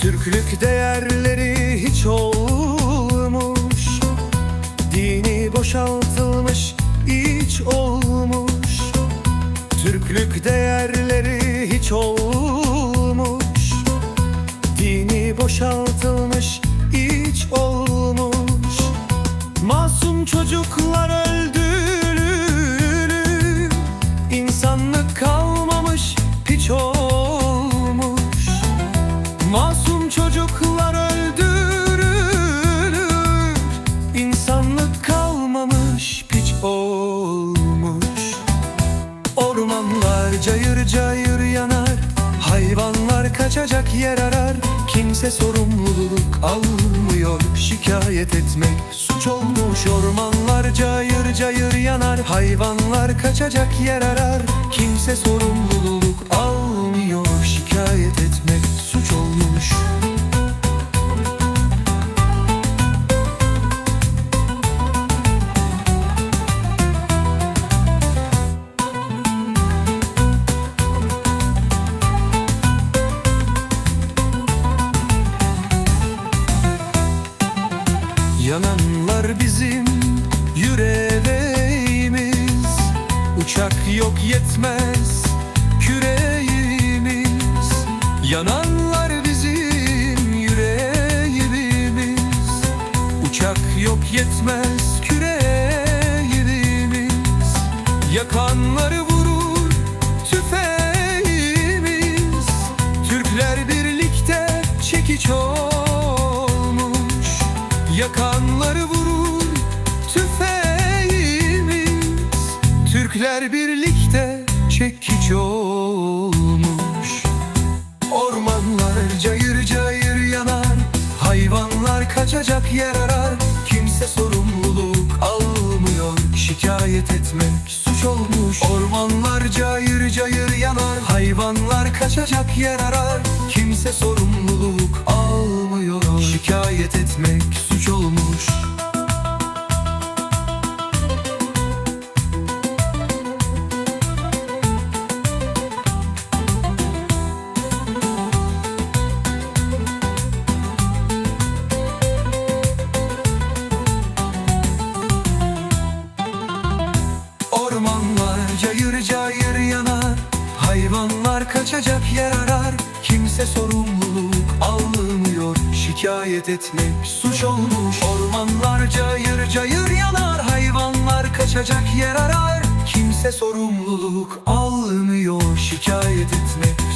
Türklük değerleri hiç olmuş. Dini boşaltılmış iç olmuş. Türklük değerleri hiç olmuş Ormanlar cayır cayır yanar. Hayvanlar kaçacak yer arar. Kimse sorumluluk almıyor Şikayet etmek suç olmuş. Ormanlar cayır cayır yanar. Hayvanlar kaçacak yer arar. Kimse sorumluluk yok yetmez küreğimiz Yananlar bizim yüreğimiz. Uçak yok yetmez küreğimiz Yakanları vurur tüfeğimiz. Türkler birlikte çekiç Yakanları vurur tüfeğimiz. Türkler birlikte çekiç olmuş. Ormanlar cayır cayır yanar Hayvanlar kaçacak yer arar. Kimse sorumluluk almıyor Şikayet etmek suç olmuş. Ormanlar cayır cayır yanar Hayvanlar kaçacak yer arar. Kimse sorumluluk almıyor Şikayet etmek suç olmuş Kaçacak yer arar Kimse sorumluluk almıyor. Şikayet etmek suç olmuş. Ormanlar cayır cayır yanar Hayvanlar kaçacak yer arar. Kimse sorumluluk almıyor. Şikayet etmek